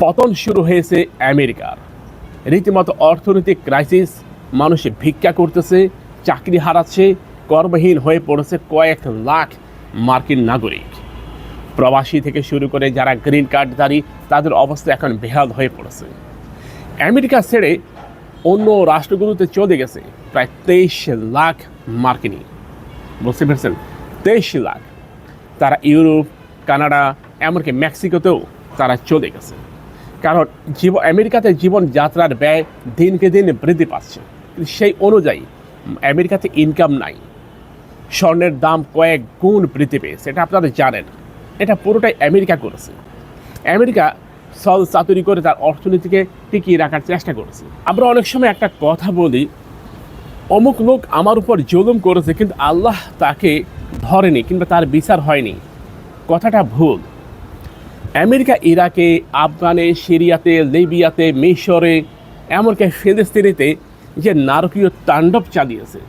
পতন শুরু হয়েছে আমেরিকার। রীতিমতো অর্থনৈতিক ক্রাইসিস মানুষ ভিক্ষা করতেছে, চাকরি হারাচ্ছে, কর্মহীন হয়ে পড়েছে কয়েক লাখ মার্কিন নাগরিক। প্রবাসী থেকে শুরু করে যারা গ্রিন কার্ডধারী তাদের অবস্থা এখন বেহাল হয়ে পড়েছে। আমেরিকা ছেড়ে অন্য রাষ্ট্রগুলোতে চলে গেছে প্রায় তেইশ লাখ মার্কিনী। বুঝতে পেরেছেন? তেইশ লাখ। তারা ইউরোপ, কানাডা, এমনকি মেক্সিকোতেও তারা চলে গেছে। কারণ জীবন আমেরিকাতে জীবনযাত্রার ব্যয় দিনকে দিন বৃদ্ধি পাচ্ছে। সেই অনুযায়ী আমেরিকাতে ইনকাম নাই। স্বর্ণের দাম কয়েক গুণ বৃদ্ধি পেয়েছে, এটা আপনারা জানেন। এটা পুরোটাই আমেরিকা করেছে। আমেরিকা সল চাতুরি করে তার অর্থনীতিকে টিকিয়ে রাখার চেষ্টা করেছে। আমরা অনেক সময় একটা কথা বলি, অমুক লোক আমার উপর জুলুম করেছে, কিন্তু আল্লাহ তাকে ধরেনি কিংবা তার বিচার হয়নি। কথাটা ভুল। আমেরিকা, ইরাকে, আফগানে, সিরিয়াতে, লিবিয়াতে, মিশরে, এমনকি ফিলিস্তিনিতে যে নারকীয় তাণ্ডব চালিয়েছে,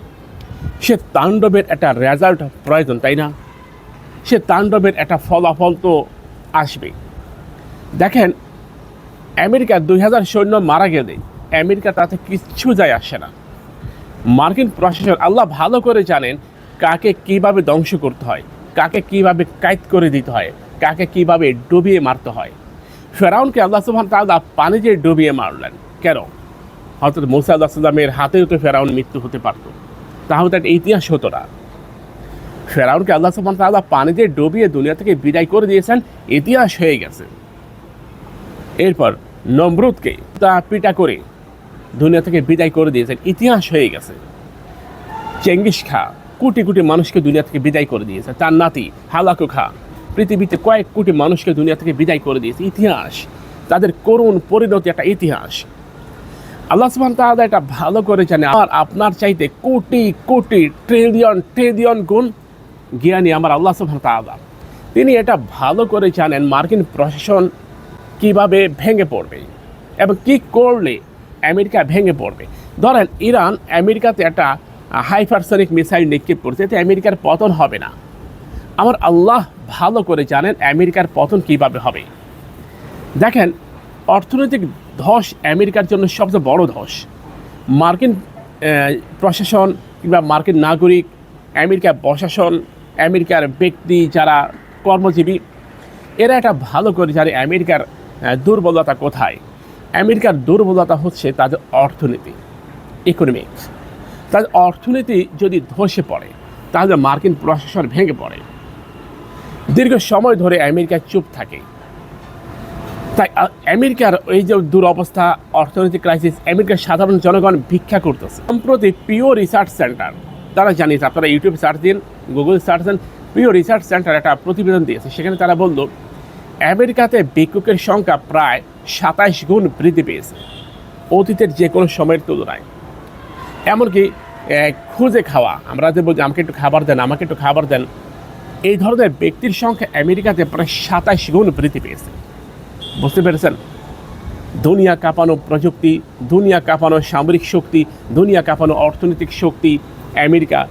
সে তাণ্ডবের একটা রেজাল্ট প্রয়োজন, তাই না? সে তাণ্ডবের একটা ফলাফল তো আসবে দেখেন, আমেরিকা দুই হাজার সৈন্য মারা গেলে আমেরিকা তাতে কিচ্ছু যায় আসে না। মার্কিন প্রশাসন আল্লাহ ভালো করে জানেন কাকে কীভাবে ধ্বংস করতে হয়, কাকে কীভাবে কাইদ করে দিতে হয়। কাকে কীভাবে ডুবিয়ে মারতে হয়। ফেরাউনকে আল্লাহ সুবহান তাআলা পানি যে ডুবিয়ে মারলেন। কেন? হয়তো মুসা আল্লাহ সাল্লামের হাতেও তো ফেরাউন মৃত্যু হতে পারত। তাহলে তো একটা ইতিহাস হতো না। ফেরাউনকে আল্লাহ সুবহান তাআলা পানি দিয়ে ডুবিয়ে দুনিয়া থেকে বিদায় করে দিয়েছেন, ইতিহাস হয়ে গেছে। এরপর নমরুদকে তা পিটা করে দুনিয়া থেকে বিদায় করে দিয়েছেন, ইতিহাস হয়ে গেছে। চেঙ্গিস খা, কোটি কোটি মানুষকে দুনিয়া থেকে বিদায় করে দিয়েছে। তার নাতি হালাকু খা পৃথিবীতে কয়েক কোটি মানুষকে দুনিয়া থেকে বিদায় করে দিয়েছে। ইতিহাস, তাদের করুণ পরিণতি একটা ইতিহাস। আল্লাহ সুবহান তাআলা এটা ভালো করে জানে। আর আপনার চাইতে কোটি কোটি ট্রিলিয়ন ট্রিলিয়ন গুণ জ্ঞানী আমার আল্লাহ সুবহান তাআলা। তিনি এটা ভালো করে জানেন মার্কিন প্রশাসন কীভাবে ভেঙে পড়বে এবং কি করলে আমেরিকা ভেঙে পড়বে। ধরেন, ইরান আমেরিকাতে একটা হাইপারসনিক মিসাইল নিক্ষেপ করছে, এতে আমেরিকার পতন হবে না। আমার আল্লাহ ভালো করে জানেন আমেরিকার পতন কীভাবে হবে। দেখেন, অর্থনৈতিক ধস আমেরিকার জন্য সবচেয়ে বড় ধস। মার্কিন প্রশাসন কিংবা মার্কিন নাগরিক, আমেরিকার প্রশাসন, আমেরিকার ব্যক্তি যারা কর্মজীবী, এরা এটা ভালো করে জানে আমেরিকার দুর্বলতা কোথায়। আমেরিকার দুর্বলতা হচ্ছে তাদের অর্থনীতি ইকোনমিক্স তাদের অর্থনীতি যদি ধসে পড়ে, তাহলে মার্কিন প্রশাসন ভেঙে পড়ে। দীর্ঘ সময় ধরে আমেরিকা চুপ থাকে। তাই আমেরিকার এই যে দুরবস্থা, অর্থনৈতিক ক্রাইসিস আমেরিকার সাধারণ জনগণ ভিক্ষা করতেছে। সম্প্রতি পিও রিসার্চ সেন্টার তারা জানিয়েছে, আপনারা ইউটিউব সার্চ দিন গুগল সার্চ দেন পিও রিসার্চ সেন্টার একটা প্রতিবেদন দিয়েছে। সেখানে তারা বলল, আমেরিকাতে ভিক্ষুকের সংখ্যা প্রায় সাতাইশ গুণ বৃদ্ধি পেয়েছে অতীতের যে কোনো সময়ের তুলনায়। এমনকি খুঁজে খাওয়া, আমরা যে বলছি আমাকে একটু খাবার দেন, আমাকে একটু খাবার দেন এই ধরনের ব্যক্তির সংখ্যা আমেরিকাতে প্রায় সাতাশ গুণ বৃদ্ধি পেয়েছে। বুঝতে পেরেছেন? দুনিয়া কাঁপানো প্রযুক্তি, দুনিয়া কাঁপানো সামরিক শক্তি, দুনিয়া কাঁপানো অর্থনৈতিক শক্তি, আমেরিকা।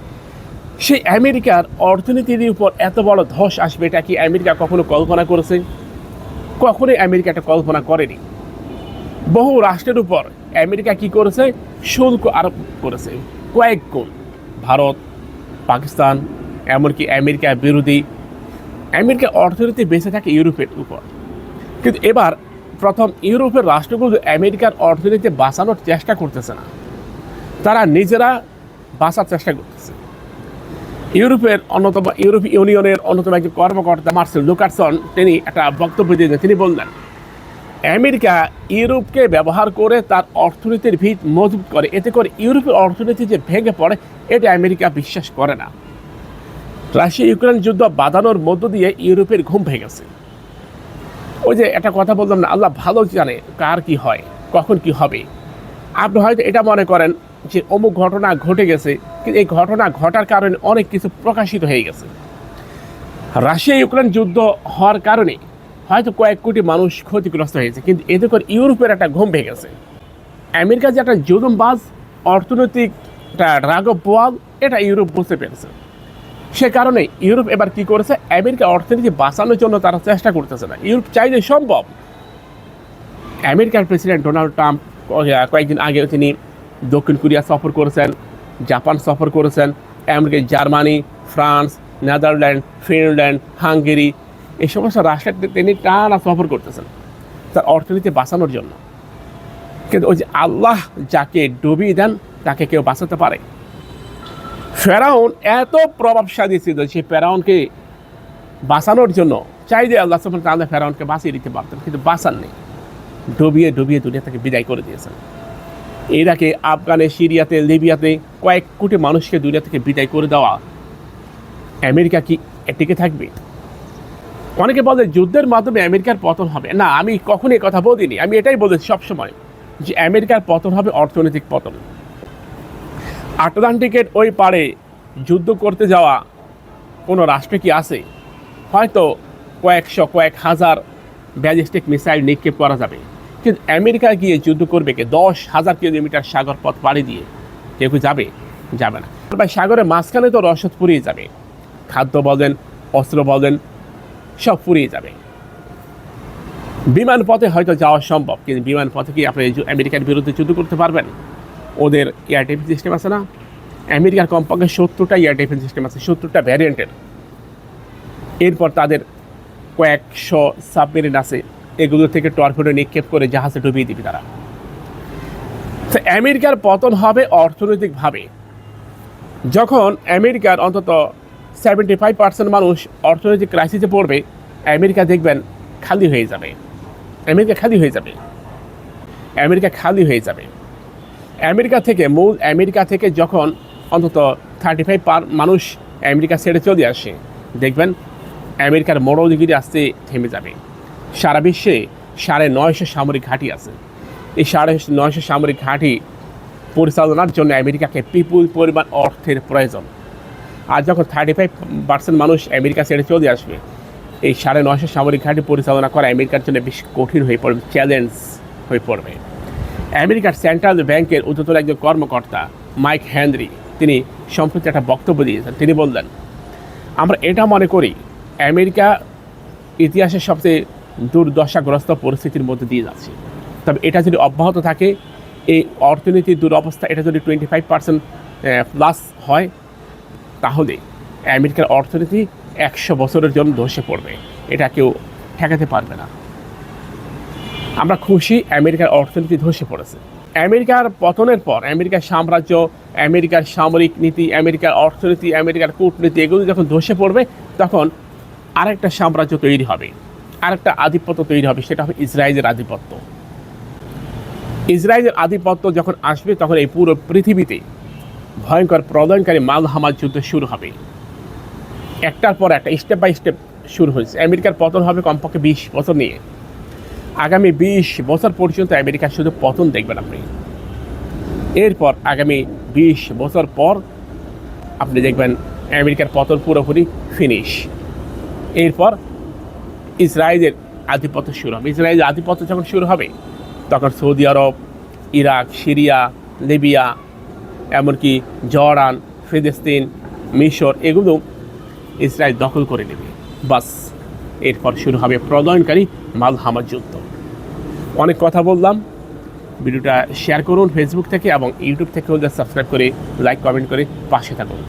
সেই আমেরিকার অর্থনীতির উপর এত বড় ধস আসবে, এটা কি আমেরিকা কখনো কল্পনা করেছে? কখনোই আমেরিকা এটা কল্পনা করেনি। বহু রাষ্ট্রের উপর আমেরিকা কি করেছে? শুল্ক আরোপ করেছে। কয়েক গুণ। ভারত, পাকিস্তান এমনকি আমেরিকা বিরোধী, আমেরিকা অর্থনীতি বেঁচে থাকে ইউরোপের উপর। কিন্তু এবার প্রথম ইউরোপের রাষ্ট্রগুলো আমেরিকার অর্থনীতি বাঁচানোর চেষ্টা করতেছে না। তারা নিজেরা বাঁচার চেষ্টা করতেছে। ইউরোপের অন্যতম, ইউরোপ ইউনিয়নের অন্যতম একজন কর্মকর্তা মার্সেল লুকারসন, তিনি একটা বক্তব্য দিয়েছেন তিনি বললেন, আমেরিকা ইউরোপকে ব্যবহার করে তার অর্থনীতির ভিত মজবুত করে। এতে করে ইউরোপের অর্থনীতি যে ভেঙে পড়ে, এটা আমেরিকা বিশ্বাস করে না। রাশিয়া ইউক্রেন যুদ্ধ বাঁধানোর মধ্য দিয়ে ইউরোপের ঘুম ভেঙেছে ওই যে একটা কথা বললাম না, আল্লাহ ভালো জানে কার কি হয়, কখন কি হবে। আপনি হয়তো এটা মনে করেন যে অমুক ঘটনা ঘটে গেছে, কিন্তু এই ঘটনা ঘটার কারণে অনেক কিছু প্রকাশিত হয়ে গেছে। রাশিয়া ইউক্রেন যুদ্ধ হওয়ার কারণে হয়তো কয়েক কোটি মানুষ ক্ষতিগ্রস্ত হয়েছে, কিন্তু এতে করে ইউরোপের একটা ঘুম ভেঙে গেছে। আমেরিকা যে একটা জুলুমবাজ অর্থনৈতিক একটা রাগব বোয়াল, এটা ইউরোপ বুঝতে পেরেছে। সে কারণে ইউরোপ এবার কি করেছে? আমেরিকা অর্থনীতি বাঁচানোর জন্য তারা চেষ্টা করতেছে না। ইউরোপ চাইলে সম্ভব। আমেরিকার প্রেসিডেন্ট ডোনাল্ড ট্রাম্প কয়েকদিন আগে তিনি দক্ষিণ কোরিয়া সফর করেছেন, জাপান সফর করেছেন America Germany, France, Netherland, Finland, Hungary, এই সমস্ত রাষ্ট্রে তিনি টানা সফর করতেছেন তার অর্থনীতি বাঁচানোর জন্য। কিন্তু ওই যে আল্লাহ যাকে ডুবিয়ে দেন, তাকে কেউ বাঁচাতে পারে। ফেরাউন এত প্রভাবশালী ছিল যে ফেরাউনকে বাঁচানোর জন্য চাইলে আল্লাহ সুবহানাহু ওয়া তাআলা ফেরাউনকে বাঁচিয়ে দিতে পারতেন, কিন্তু বাঁচান নেই ডুবিয়ে ডুবিয়ে দুনিয়া থেকে বিদায় করে দিয়েছেন। ইরাকে, আফগানে, সিরিয়াতে, লিবিয়াতে কয়েক কোটি মানুষকে দুনিয়া থেকে বিদায় করে দেওয়া আমেরিকা কি টিকে থাকবে? অনেকে বলে যুদ্ধের মাধ্যমে আমেরিকার পতন হবে। না, আমি কখনই কথা বলিনি। আমি এটাই বলেছি সবসময় যে আমেরিকার পতন হবে অর্থনৈতিক পতন। আটলান্টিকের ওই পারে যুদ্ধ করতে যাওয়া কোনো রাষ্ট্রে কি আছে? হয়তো কয়েকশো, কয়েক হাজার ব্যালিস্টিক মিসাইল নিক্ষেপ করা যাবে। কিন্তু আমেরিকা গিয়ে যুদ্ধ করবে কে? দশ হাজার কিলোমিটার সাগর পথ পাড়ি দিয়ে। কেউ যাবে? যাবে না। বা সাগরের মাঝখানে তো রসদ ফুরিয়ে যাবে। খাদ্য বলেন, অস্ত্র বলেন, সব ফুরিয়ে যাবে। বিমান পথে হয়তো যাওয়া সম্ভব, কিন্তু বিমান পথে কি আপনি আমেরিকার বিরুদ্ধে যুদ্ধ করতে পারবেন? ওদের এয়ার ডিফেন্স সিস্টেম আছে না? আমেরিকার কমপক্ষে সত্তরটা এয়ার ডিফেন্স সিস্টেম আছে, সত্তরটা ভ্যারিয়েন্টের এরপর তাদের কয়েকশো সাবমেরিন আছে, এগুলো থেকে টর্পেডো নিক্ষেপ করে জাহাজে ডুবিয়ে দিবে তারা। তো আমেরিকার পতন হবে অর্থনৈতিকভাবে। যখন আমেরিকার অন্তত সেভেন্টি ফাইভ পার্সেন্ট মানুষ অর্থনৈতিক ক্রাইসিসে পড়বে, আমেরিকা দেখবেন খালি হয়ে যাবে। আমেরিকা খালি হয়ে যাবে। আমেরিকা খালি হয়ে যাবে। আমেরিকা থেকে, মূল আমেরিকা থেকে যখন অন্তত থার্টি ফাইভ পার মানুষ আমেরিকা ছেড়ে চলে আসে, দেখবেন আমেরিকার মরলগিরি আসতে থেমে যাবে। সারা বিশ্বে সাড়ে নয়শো সামরিক ঘাঁটি আছে। এই সাড়ে নয়শো সামরিক ঘাঁটি পরিচালনার জন্য আমেরিকাকে বিপুল পরিমাণ অর্থের প্রয়োজন। আর যখন থার্টি ফাইভ পার্সেন্ট মানুষ আমেরিকা ছেড়ে চলে আসবে, এই সাড়ে নয়শো সামরিক ঘাঁটি পরিচালনা করা আমেরিকার জন্য বেশ কঠিন হয়ে পড়বে চ্যালেঞ্জ হয়ে পড়বে। আমেরিকার সেন্ট্রাল ব্যাংকের উচ্চতর একজন কর্মকর্তা, মাইক হ্যানরি তিনি সম্প্রতি একটা বক্তব্য দিয়েছেন। তিনি বললেন, আমরা এটা মনে করি, আমেরিকা ইতিহাসের সবচেয়ে দুর্দশাগ্রস্ত পরিস্থিতির মধ্যে দিয়ে যাচ্ছে। তবে এটা যদি অব্যাহত থাকে, এই অর্থনীতির দুরবস্থা, এটা যদি টোয়েন্টি ফাইভ পার্সেন্ট প্লাস হয়, তাহলে আমেরিকার অর্থনীতি একশো বছরের জন্য ধসে পড়বে। এটা কেউ ঠেকাতে পারবে না। আমরা খুশি আমেরিকার অর্থনীতি ধসে পড়েছে। আমেরিকার পতনের পর, আমেরিকার সাম্রাজ্য, আমেরিকার সামরিক নীতি, আমেরিকার অর্থনীতি, আমেরিকার কূটনীতি এগুলো যখন ধসে পড়বে, তখন আরেকটা সাম্রাজ্য তৈরি হবে। আরেকটা আধিপত্য তৈরি হবে, সেটা হবে ইসরায়েলের আধিপত্য। ইসরায়েলের আধিপত্য যখন আসবে, তখন এই পুরো পৃথিবীতে ভয়ঙ্কর প্রলয়নকারী মালহামার যুদ্ধ শুরু হবে। একটার পর একটা, স্টেপ বাই স্টেপ শুরু হয়েছে। আমেরিকার পতন হবে কমপক্ষে বিশ বছর নিয়ে। আগামী বিশ বছর পর্যন্ত আমেরিকার শুধু পতন দেখবেন আপনি। এরপর আগামী বিশ বছর পর আপনি দেখবেন আমেরিকার পতন পুরোপুরি ফিনিশ এরপর ইসরায়েলের আধিপত্য শুরু হবে। ইসরায়েলের আধিপত্য যখন শুরু হবে, তখন Saudi Arab, Iraq, Syria, Libya, এমনকি জর্ডান, ফিলিস্তিন, মিশর এগুলো ইসরায়েল দখল করে নেবে। বাস, এরপর শুরু হবে প্রলয়নকারী মালহামার যুদ্ধ। অনেক কথা বললাম। ভিডিওটা শেয়ার করুন ফেসবুক থেকে এবং ইউটিউব থেকেও যা সাবস্ক্রাইব করে লাইক কমেন্ট করে পাশে থাকুন।